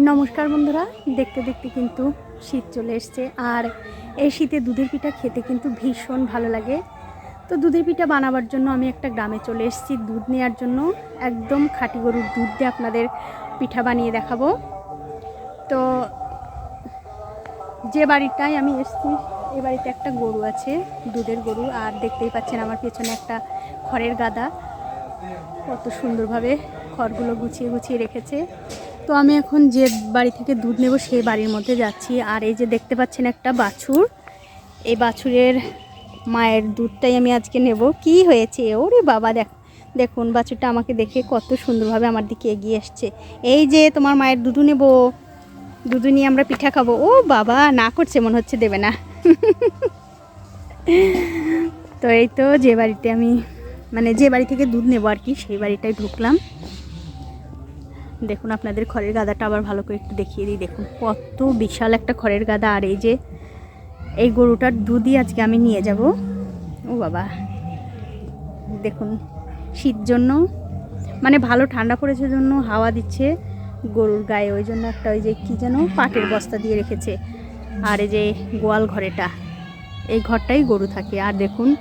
নমস্কার বন্ধুরা, দেখতে দেখতে কিন্তু শীত চলে এসছে আর এই শীতে দুধের পিঠা খেতে কিন্তু ভীষণ ভালো লাগে। তো দুধের পিঠা বানাবার জন্য আমি একটা গ্রামে চলে এসেছি, দুধ নেওয়ার জন্য একদম খাঁটি গরুর দুধ দিয়ে আপনাদের পিঠা বানিয়ে দেখাবো। তো যে বাড়িটায় আমি এসেছি, এ বাড়িতে একটা গরু আছে, দুধের গরু, আর দেখতেই পাচ্ছেন আমার পেছনে একটা খড়ের গাদা। কত সুন্দরভাবে খড়গুলো গুছিয়ে গুছিয়ে রেখেছে। তো আমি এখন যে বাড়ি থেকে দুধ নেব সেই বাড়ির মধ্যে যাচ্ছি। আর এই যে দেখতে পাচ্ছেন একটা বাছুর, এই বাছুরের মায়ের দুধটাই আমি আজকে নেব। কি হয়েছে? ওরে বাবা, দেখ, দেখুন বাছুরটা আমাকে দেখে কত সুন্দরভাবে আমার দিকে এগিয়ে আসছে এই যে তোমার মায়ের দুধু নেব, দুধু নিয়ে আমরা পিঠা খাব। ও বাবা, না করছে মনে হচ্ছে দেবে না। তো এই তো যে বাড়িতে আমি মানে যে বাড়ি থেকে দুধ নেব আর কি, সেই বাড়িটায় ঢুকলাম। দেখুন আপনাদের খড়ের গাদাটা আবার ভালো করে একটু দেখিয়ে দিই। দেখুন, কত বিশাল একটা খড়ের গাদা। আর এই যে, এই গরুটার দুধই আজকে আমি নিয়ে যাব। ও বাবা। দেখুন, শীত জন্য মানে ভালো ঠান্ডা পড়েছে জন্য হাওয়া দিচ্ছে গরুর গায়ে। ওই জন্য একটা ওই যে কী যেন পাটের বস্তা দিয়ে রেখেছে। আর এই যে গোয়াল ঘরেটা, এই ঘরটাই গরু থাকে। আর দেখুন,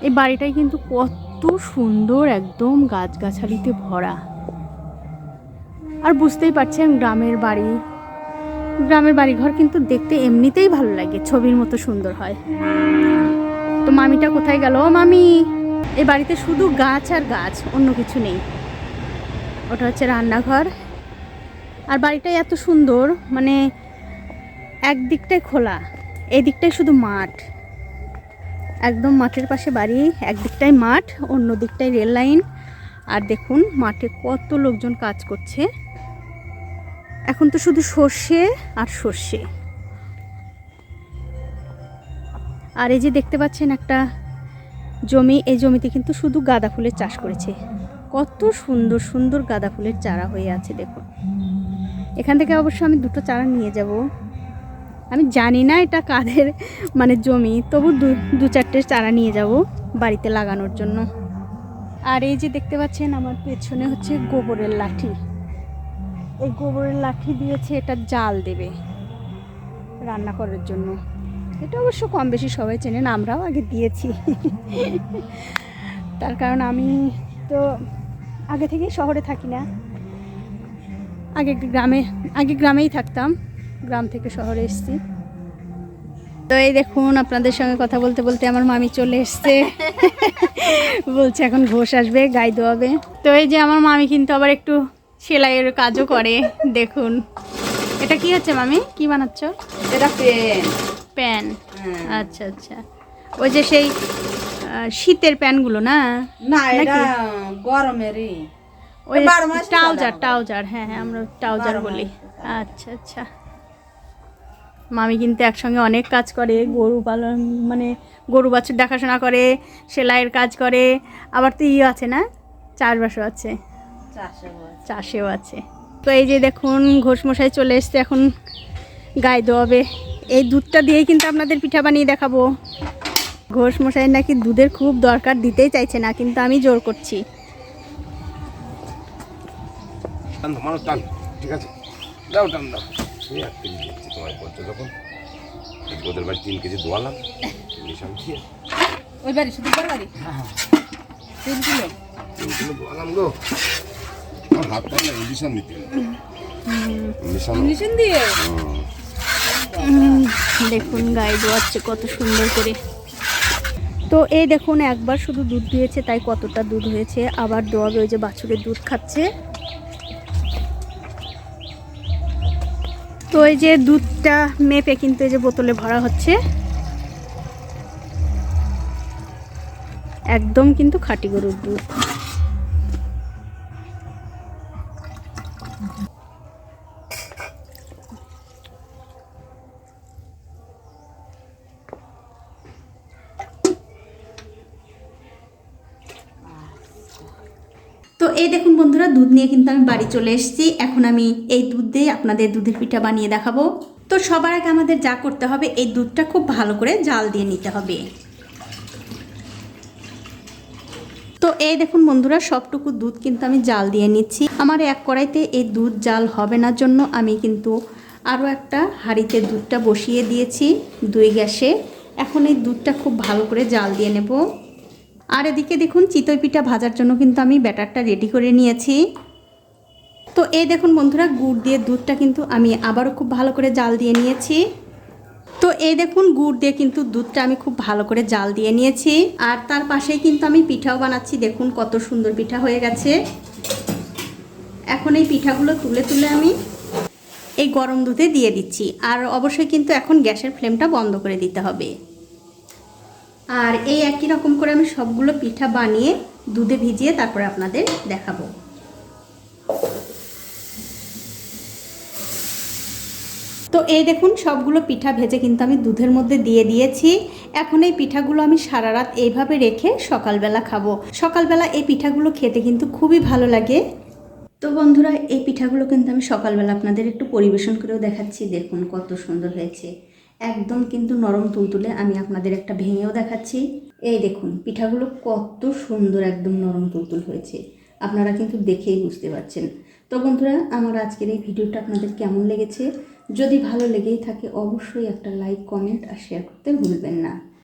এই বাড়িটাই কিন্তু কত সুন্দর একদম গাছগাছালিতে ভরা। আর বুঝতেই পারছেন, গ্রামের বাড়ি, গ্রামের বাড়িঘর কিন্তু দেখতে এমনিতেই ভালো লাগে, ছবির মতো সুন্দর হয়। তো মামিটা কোথায় গেল? মামি এই বাড়িতে শুধু গাছ আর গাছ, অন্য কিছু নেই। ওটা হচ্ছে রান্নাঘর। আর বাড়িটাই এত সুন্দর মানে একদিকটাই খোলা এই দিকটাই শুধু মাঠ। একদম মাঠের পাশে বাড়ি, একদিকটাই মাঠ, অন্য দিকটাই রেল লাইন। আর দেখুন, মাঠে কত লোকজন কাজ করছে। এখন তো শুধু সর্ষে আর সর্ষে। আর এই যে দেখতে পাচ্ছেন একটা জমি, এই জমিতে কিন্তু শুধু গাঁদা ফুলের চাষ করেছে। কত সুন্দর সুন্দর গাঁদা ফুলের চারা হয়ে আছে, দেখুন। এখান থেকে অবশ্য আমি দুটো চারা নিয়ে যাব। আমি জানি না এটা কাদের মানে জমি, তবু দু দু চারটে চারা নিয়ে যাব বাড়িতে লাগানোর জন্য। আর এই যে দেখতে পাচ্ছেন, আমার পেছনে হচ্ছে গোবরের লাঠি। এই গোবরের লাঠি দিয়েছে, এটা জাল দেবে রান্না করার জন্য। এটা অবশ্য কম বেশি সবাই চেনেন, আমরাও আগে দিয়েছি। তার কারণ আমি তো আগে থেকেই শহরে থাকি না। আগে গ্রামে, আগে গ্রামেই থাকতাম, গ্রাম থেকে শহরে এসেছি। তো এই দেখুন, আপনাদের সঙ্গে কথা বলতে বলতে আমার মামি চলে এসছে। বলছে এখন ঘোষ আসবে, গাই দোয়াবে। তো এই যে আমার মামি কিন্তু আবার একটু সেলাইয়ের কাজও করে দেখুন। এটা কি হচ্ছে মামি? কি বানাচ্ছ? এটা প্যান হ্যাঁ। আচ্ছা আচ্ছা। ওই যে সেই শীতের প্যানগুলো না? না এটা গরমেরই। ওই ট্রাউজার ট্রাউজার হ্যাঁ হ্যাঁ আমরা ট্রাউজার বলি। আচ্ছা আচ্ছা। মামি কিন্তু একসঙ্গে অনেক কাজ করে গরু পালন মানে গরু বাছুর দেখাশোনা করে সেলাইয়ের কাজ করে। আবার তো ইয়ে আছে না? চাষবাসও আছে। চাষেও আছে। তো এই যে দেখুন ঘোষমশাই চলে এসছে এখন গায়ে দোয়াবে এই দুধটা দিয়েই কিন্তু আপনাদের পিঠা বানিয়ে দেখাবো। ঘোষমশাই নাকি দুধের খুব দরকার দিতেই চাইছে না কিন্তু আমি জোর করছি। টান তো মানুষ টান। ঠিক আছে। দাও টান দাও। এক কেজি দিচ্ছি তোমায় বলছো যখন ওদের বাড়ি তিন কেজি দোয়ালাম। মিশাম খেয়ে ওই বাড়ি শুধু বাড়ি? তিন কিলো? তিন কিলো দোয়ালাম গো। আমার হাত পার না ইঞ্জেকশন নিতে ইঞ্জেকশন ইঞ্জেকশন দিয়ে? দেখুন গায়ে দোয়াচ্ছে কত সুন্দর করে। তো এই দেখুন একবার শুধু দুধ দিয়েছে তাই কতটা দুধ হয়েছে। আবার দোয়াবে ওই যে বাছুরের দুধ খাচ্ছে। তো এই যে দুধটা মেপে কিন্তু এই যে বোতলে ভরা হচ্ছে। একদম কিন্তু খাঁটি গরুর দুধ। এই দেখুন বন্ধুরা, দুধ নিয়ে কিন্তু আমি বাড়ি চলে এসেছি। এখন আমি এই দুধ দিয়ে আপনাদের দুধের পিঠা বানিয়ে দেখাবো। তো সবার আগে আমাদের যা করতে হবে, এই দুধটা খুব ভালো করে জাল দিয়ে নিতে হবে। তো এই দেখুন বন্ধুরা, সবটুকু দুধ কিন্তু আমি জাল দিয়ে নিচ্ছি। আমার এক কড়াইতে এই দুধ জাল হবে না জন্য আমি কিন্তু আরও একটা হাঁড়িতে দুধটা বসিয়ে দিয়েছি দুই গ্যাসে। এখন এই দুধটা খুব ভালো করে জাল দিয়ে নেব। আর এদিকে দেখুন, চিতই পিঠা ভাজার জন্য কিন্তু আমি ব্যাটারটা রেডি করে নিয়েছি। তো এই দেখুন বন্ধুরা, গুড় দিয়ে দুধটা কিন্তু আমি আবারও খুব ভালো করে জাল দিয়ে নিয়েছি। তো এই দেখুন, গুড় দিয়ে কিন্তু দুধটা আমি খুব ভালো করে জাল দিয়ে নিয়েছি। আর তার পাশেই কিন্তু আমি পিঠাও বানাচ্ছি। দেখুন কত সুন্দর পিঠা হয়ে গেছে। এখন এই পিঠাগুলো তুলে তুলে আমি এই গরম দুধে দিয়ে দিচ্ছি। আর অবশ্যই কিন্তু এখন গ্যাসের ফ্লেমটা বন্ধ করে দিতে হবে। আর এই একই রকম করে আমি সবগুলো পিঠা বানিয়ে দুধে ভিজিয়ে তারপরে আপনাদের দেখাবো। তো এই দেখুন, সবগুলো পিঠা ভেজে কিন্তু আমি দুধের মধ্যে দিয়ে দিয়েছি। এখন এই পিঠাগুলো আমি সারা রাত এইভাবে রেখে সকালবেলা খাব। সকালবেলা এই পিঠাগুলো খেতে কিন্তু খুবই ভালো লাগে। তো বন্ধুরা, এই পিঠাগুলো কিন্তু আমি সকালবেলা আপনাদের একটু পরিবেশন করেও দেখাচ্ছি। দেখুন কত সুন্দর হয়েছে। একদম কিন্তু নরম তুলতুলে আমি আপনাদের একটা ভেঙেও দেখাচ্ছি। এই দেখুন, পিঠাগুলো কত সুন্দর একদম নরম তুলতুল হয়েছে। আপনারা কিন্তু দেখেই বুঝতে পারছেন। তো বন্ধুরা, আমার আজকের এই ভিডিওটা আপনাদের কেমন লেগেছে? যদি ভালো লেগেই থাকে, অবশ্যই একটা লাইক, কমেন্ট আর শেয়ার করতে ভুলবেন না।